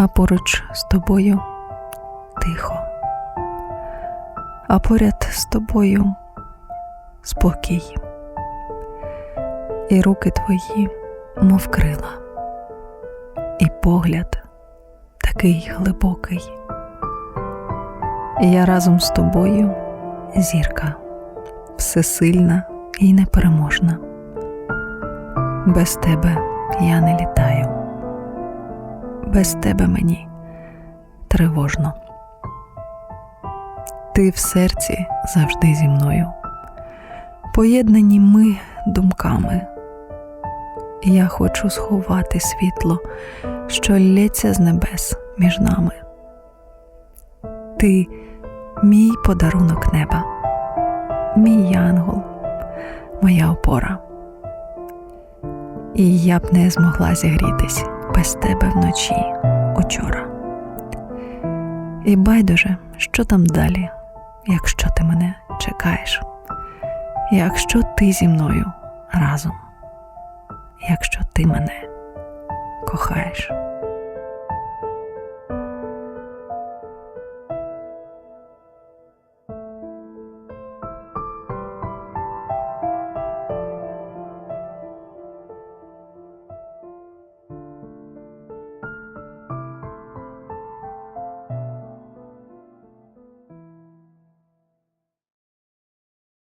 а поруч з тобою тихо, а поряд з тобою спокій, і руки твої, мов крила, і погляд такий глибокий. Я разом з тобою зірка, всесильна і непереможна. Без тебе я не літаю, без тебе мені тривожно. Ти в серці завжди зі мною. Поєднані ми думками. Я хочу сховати світло, що лється з небес між нами. Ти мій подарунок неба, мій янгол, моя опора. І я б не змогла зігрітись без тебе вночі учора. І байдуже, що там далі, якщо ти мене чекаєш, якщо ти зі мною разом, якщо ти мене кохаєш.